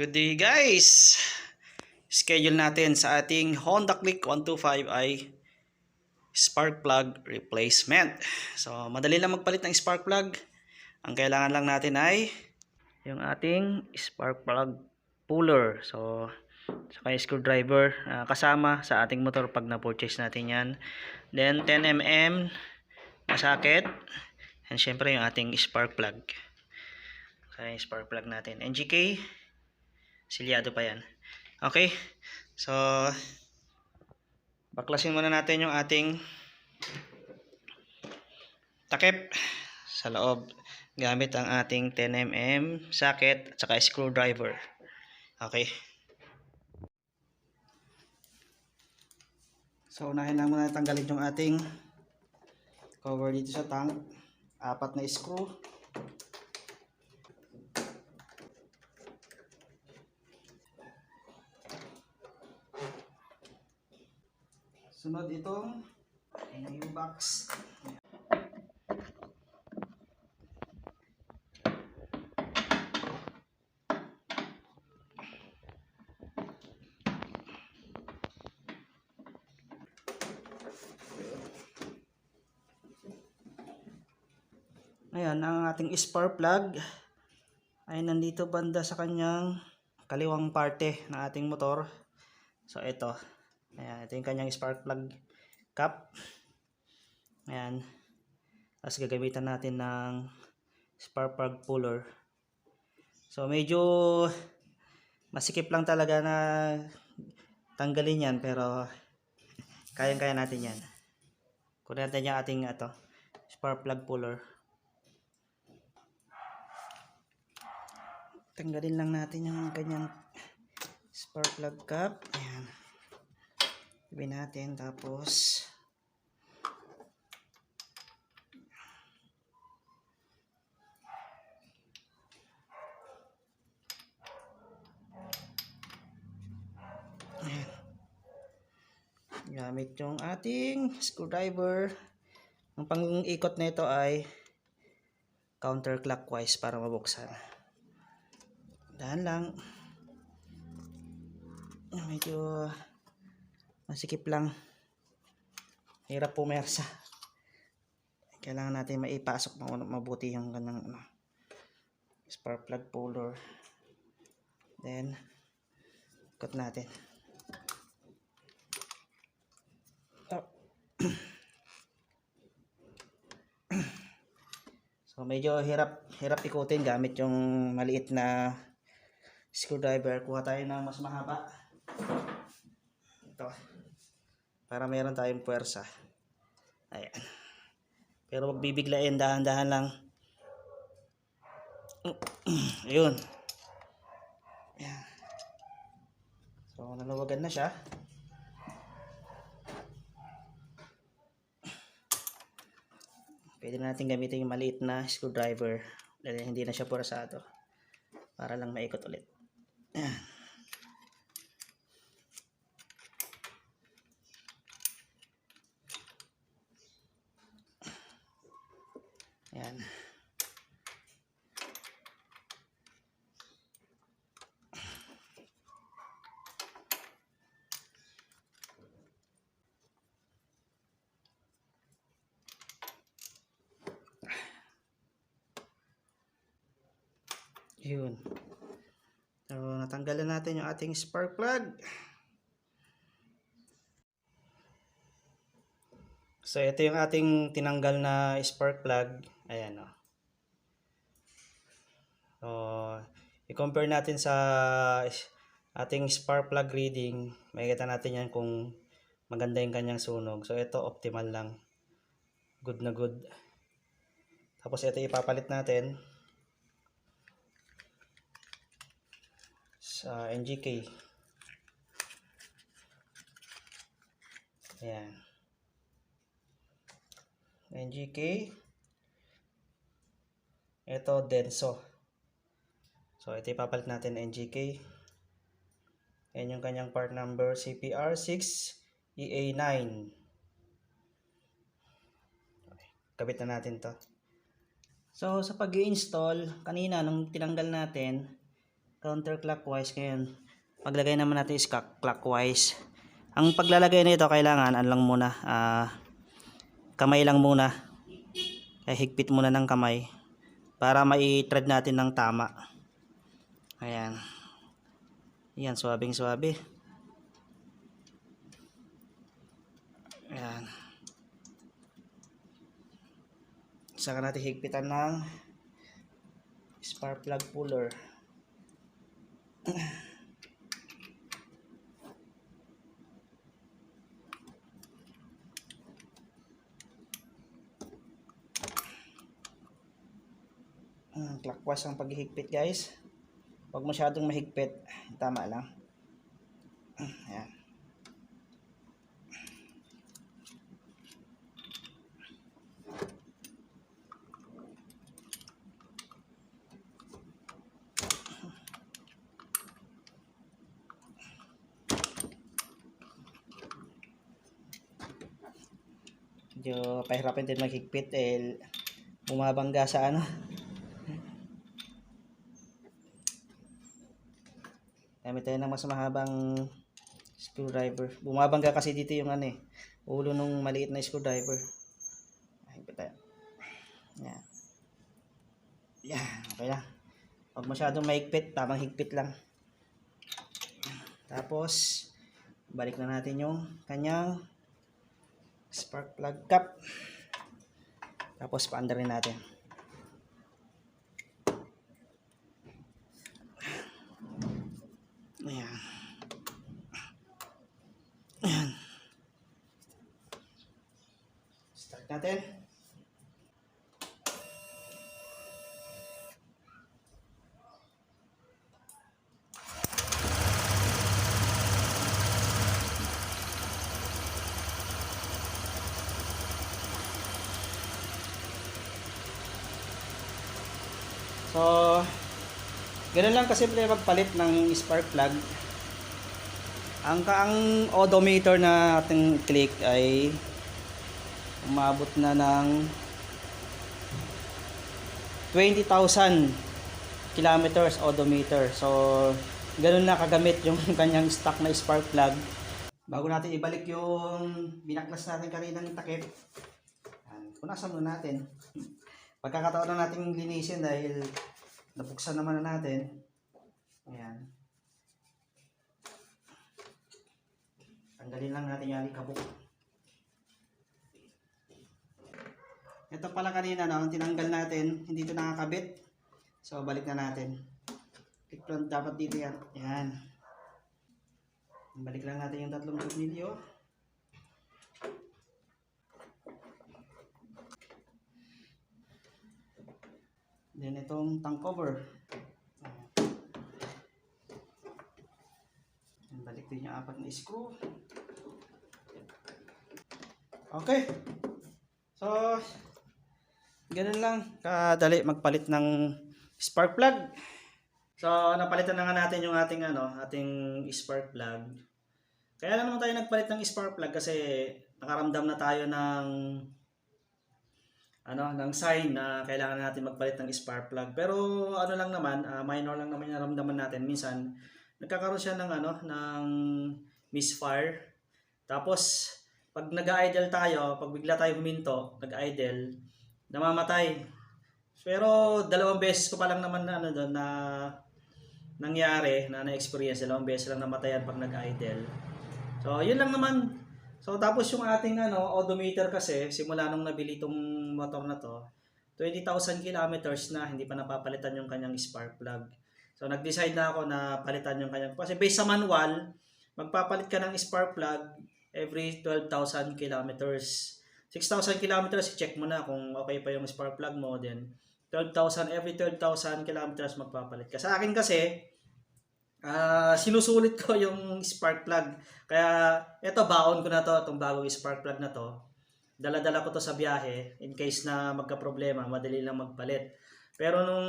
Good day guys! Schedule natin sa ating Honda Click 125i spark plug replacement. So, madali lang magpalit ng spark plug. Ang kailangan lang natin ay yung ating spark plug puller. So, saka yung screwdriver ah, kasama sa ating motor pag na-purchase natin yan. Then, 10mm na socket. And syempre yung ating spark plug. Yung spark plug natin. NGK. Silyado pa yan. Okay. So, baklasin muna natin yung ating takip sa loob gamit ang ating 10mm socket at saka screwdriver. Okay. So, unahin lang muna tanggalin yung ating cover dito sa tank. Apat na screw. Sunod itong new box. Ayan, ang ating spark plug ay nandito banda sa kanyang kaliwang parte ng ating motor. So, ito. Ayan, ito yung kanyang spark plug cap. Ayan. Tapos gagamitan natin ng spark plug puller. So, medyo masikip lang talaga na tanggalin yan pero kayang-kaya natin yan. Kunin natin yung ating ato, spark plug puller. Tanggalin lang natin yung kanyang spark plug cap. Ayan. Sabi natin tapos. Gamit yung ating screwdriver. Ang pang-ikot nito ay counterclockwise para mabuksan. Dahan lang. Medyo masikip lang. Hirap pumersa. Kailangan natin maipasok mabuti yung kanang ano, spark plug puller. Then, ikot natin. So, medyo hirap, hirap ikutin gamit yung maliit na screwdriver. Kuha tayo ng mas mahaba. Ito. Para meron tayong puwersa. Ayan. Pero wag bibiglain, dahan-dahan lang. Ayun. Ayan. So, nalawagan na siya. Pwede na natin gamitin yung maliit na screwdriver dahil hindi na siya purasado para lang maikot ulit. Ayan. Ayan. Yun. So, natanggalan natin yung ating spark plug. So, ito yung ating tinanggal na spark plug. Ayan, o. So, i-compare natin sa ating spark plug reading. Makikita natin yan kung maganda yung kanyang sunog. So, ito optimal lang. Good na good. Tapos, ito ipapalit natin. sa NGK. Ayan. NGK. Ito, Denso. So, ito ipapalit natin NGK. Ayan yung kanyang part number CPR6 EA9. Okay. Kabit na natin to. So, sa pag install kanina nung tinanggal natin, counterclockwise ngayon. Paglagay naman natin is clockwise. Ang paglalagay nito kailangan ano lang muna, ah, kamay lang muna. Kaya higpit muna ng kamay para mai-thread natin ng tama. Ayan. Ayan, swabing swabe. Ayan. Saka natin higpitan ng spark plug puller. Clockwise ang paghihigpit guys. Huwag masyadong mahigpit. Tama lang. Ayan. Medyo pahirapan din maghigpit eh bumabangga sa ano. Gamit tayo ng mas mahabang screwdriver. Bumabangga kasi dito yung ano eh. Ulo nung maliit na screwdriver. Higpit tayo. Yan. Yan. Okay lang. Huwag masyadong mahigpit. Tamang higpit lang. Tapos, balik na natin yung kanyang spark plug cap. Tapos, paandar rin natin. Ayan. Ayan. Start natin. So, Ganun lang kasimple magpalit ng spark plug. Ang kaang odometer na ating click ay umabot na ng 20,000 kilometers odometer. So, ganun na kagamit yung kanyang stock na spark plug. Bago natin ibalik yung binaklas natin kanina ng takip, punasan muna natin. Pagkakataon na natin linisin dahil Nabuksan naman na natin. Ayan. Tanggalin lang natin yung alikabok. Ito pala kanina, no, ang tinanggal natin, hindi ito nakakabit. So, balik na natin. Click dapat dito yan. Ayan. Balik lang natin yung tatlong tornilyo. Then itong tank cover. Balik din yung apat na screw. Okay. So, ganun lang. Kadali magpalit ng spark plug. So, napalitan na nga natin yung ating ano, ating spark plug. Kaya lang naman tayo nagpalit ng spark plug kasi nakaramdam na tayo ng ano, ng sign na kailangan natin magpalit ng spark plug. Pero ano lang naman, ah, minor lang naman yung naramdaman natin. Minsan, nagkakaroon siya ng ano, ng misfire. Tapos, pag nag-idle tayo, pag bigla tayo huminto, nag-idle, namamatay. Pero dalawang beses ko pa lang naman na ano doon na nangyari, na na-experience, dalawang beses lang namatayan pag nag-idle. So, yun lang naman. So, tapos yung ating ano, odometer kasi, simula nung nabili itong motor na to, 20,000 kilometers na, hindi pa napapalitan yung kanyang spark plug. So, nag-decide na ako na palitan yung kanyang, kasi based sa manual, magpapalit ka ng spark plug every 12,000 kilometers. 6,000 kilometers, check mo na kung okay pa yung spark plug mo, then 12,000, every 12,000 kilometers magpapalit ka. Sa akin kasi, Ah, sinusulit ko yung spark plug. Kaya eto baon ko na to, itong bagong spark plug na to. Dala-dala ko to sa biyahe in case na magka-problema, madali lang magpalit. Pero nung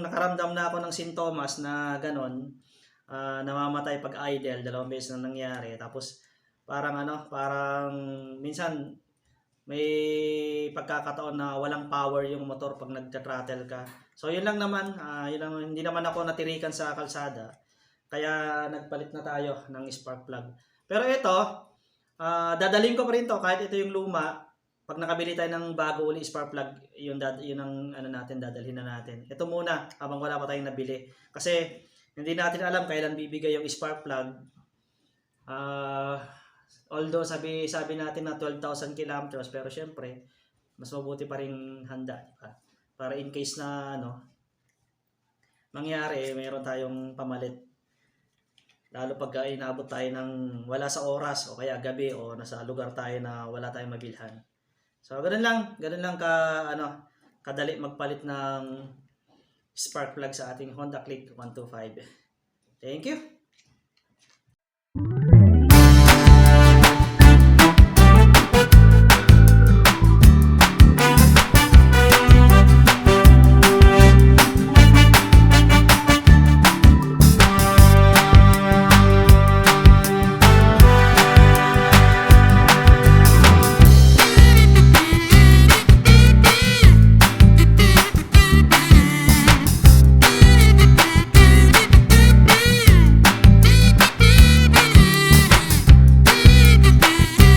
nakaramdam na ako ng sintomas na ganon, ah, namamatay pag idle, dalawang beses na nangyari. Tapos parang ano, parang minsan may pagkakataon na walang power yung motor pag nagka-throttle ka. So yun lang naman, ah, yun lang, hindi naman ako natirikan sa kalsada. Kaya nagpalit na tayo ng spark plug. Pero ito, ah, dadalhin ko pa rin to kahit ito yung luma. Pag nakabili tayo ng bago uli spark plug, yun, dad, yun ang ano natin, dadalhin na natin. Ito muna, habang wala pa tayong nabili. Kasi hindi natin alam kailan bibigay yung spark plug. Ah, although sabi sabi natin na 12,000 kilometers pero syempre mas mabuti pa rin handa, di ba? Para in case na ano mangyari, meron tayong pamalit. Lalo pag inabot tayo ng wala sa oras o kaya gabi o nasa lugar tayo na wala tayong mabilhan. So, ganun lang, ganun lang ka ano, kadali magpalit ng spark plug sa ating Honda Click 125. Thank you.